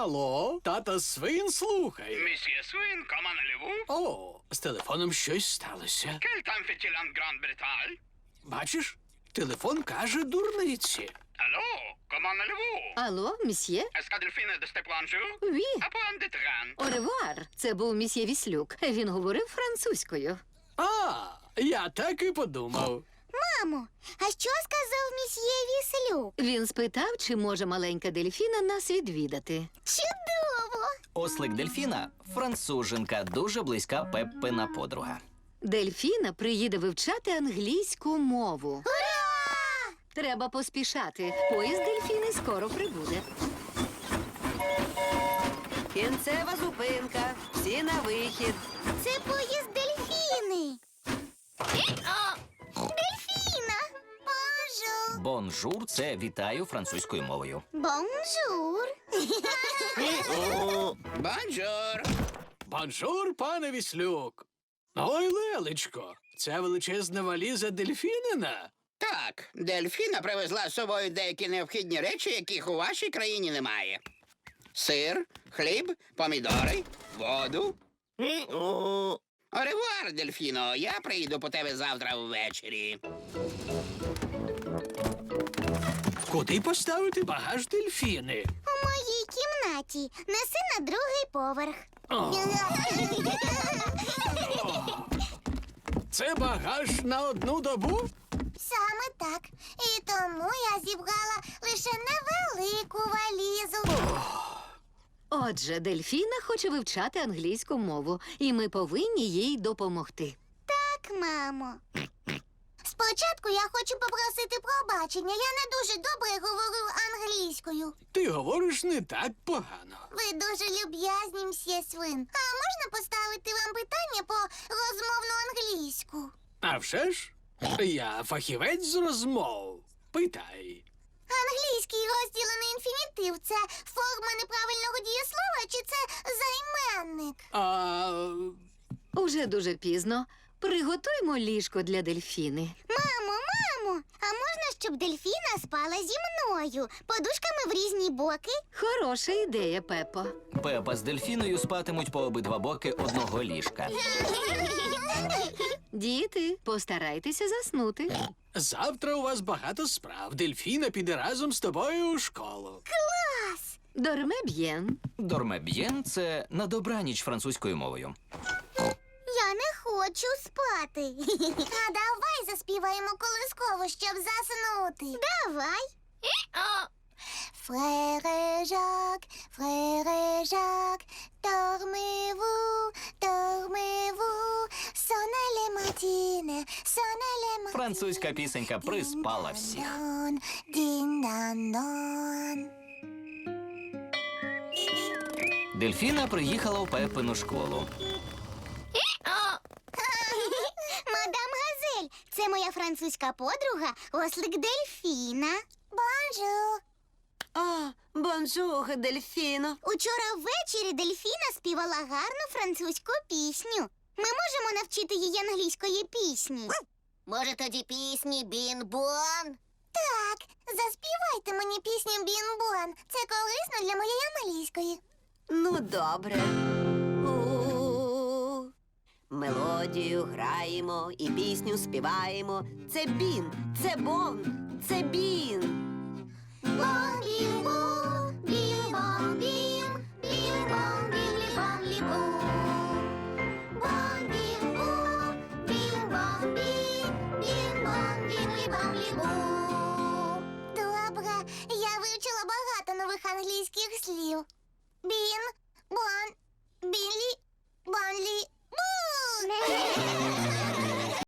Алло, тата свин слухає. Monsieur Swin, comment allez-vous? О, з телефоном щось сталося. Quel temps fait-il en Бачиш, телефон каже дурниці. Алло, мсьє? Est-ce que Delphine de c'était bonjour? Ві. À point de train. Оревуар. Це був мсьє Віслюк. Він говорив французькою. А, я так і подумав. Мамо, а що сказав місьє Віслюк? Він спитав, чи може маленька дельфіна нас відвідати. Чудово! Ослик Дельфіна француженка, дуже близька Пеппина подруга. Дельфіна приїде вивчати англійську мову. Ура! Треба поспішати. Поїзд дельфіни скоро прибуде. Кінцева зупинка. Всі на вихід. Це поїзд дельфіни. О, дельфіна! Бонжур! Бонжур це вітаю французькою мовою. Бонжур! Bonjour. Бонжур, пане Віслюк. Ой, Лелечко, це величезна валіза дельфінина. Так, Дельфіна привезла з собою деякі необхідні речі, яких у вашій країні немає. Сир, хліб, помідори, воду. Оревуар, Дельфіно, я приїду по тебе завтра ввечері. Куди поставити багаж дельфіни? У моїй кімнаті. Неси на другий поверх. О, це багаж на одну добу? Саме так. І тому я зібрала лише невелику валізу. Отже, дельфіна хоче вивчати англійську мову, і ми повинні їй допомогти. Так, мамо. Спочатку я хочу попросити пробачення. Я не дуже добре говорю англійською. Ти говориш не так погано. Ви дуже люб'язні, мсьє свин. А можна поставити вам питання по розмовну англійську? А вже ж? Я фахівець з розмов. Питай. Англійський розділений інфінітив це форма неправильного дієслова чи це займенник? А Уже дуже пізно. Приготуймо ліжко для дельфіни. Мамо, мамо, а можна, щоб дельфіна спала зі мною? Подушками в різні боки? Хороша ідея, Пепо. Пепа з дельфіною спатимуть по обидва боки одного ліжка. Діти, постарайтеся заснути. завтра у вас багато справ. Дельфіна піде разом з тобою у школу. Дорме б'єн. Дормеб'єн це на добраніч французькою мовою. Хочу спати. А давай заспіваємо колисково, щоб заснути. Давай. Фрере Жак, фрере Жак, sonne les matines, sonne les matines. Французька пісенька приспала всіх. Дін-дан-дон. Дельфіна приїхала в Пеппину школу. Французька подруга, ослик Дельфіна. Бонжур. О, бонжур, дельфіно. Учора ввечері Дельфіна співала гарну французьку пісню. Ми можемо навчити її англійської пісні. Може, тоді пісні Бін-Бон? Так, заспівайте мені пісню Бін-Бон. Це корисно для моєї англійської. Ну, добре мелодію граємо і пісню співаємо. Це бін, це бон, це бін. Бон-бін-бу, бін-бон-бін, бін, бон, бін, лі, бон, лі, Бон-бін-бу, бін-бон-бін, бін-бон-бін-лі-бон-лі-бу. Я вивчила багато нових англійських слів. Бін, бон, білі, бонлі. ね。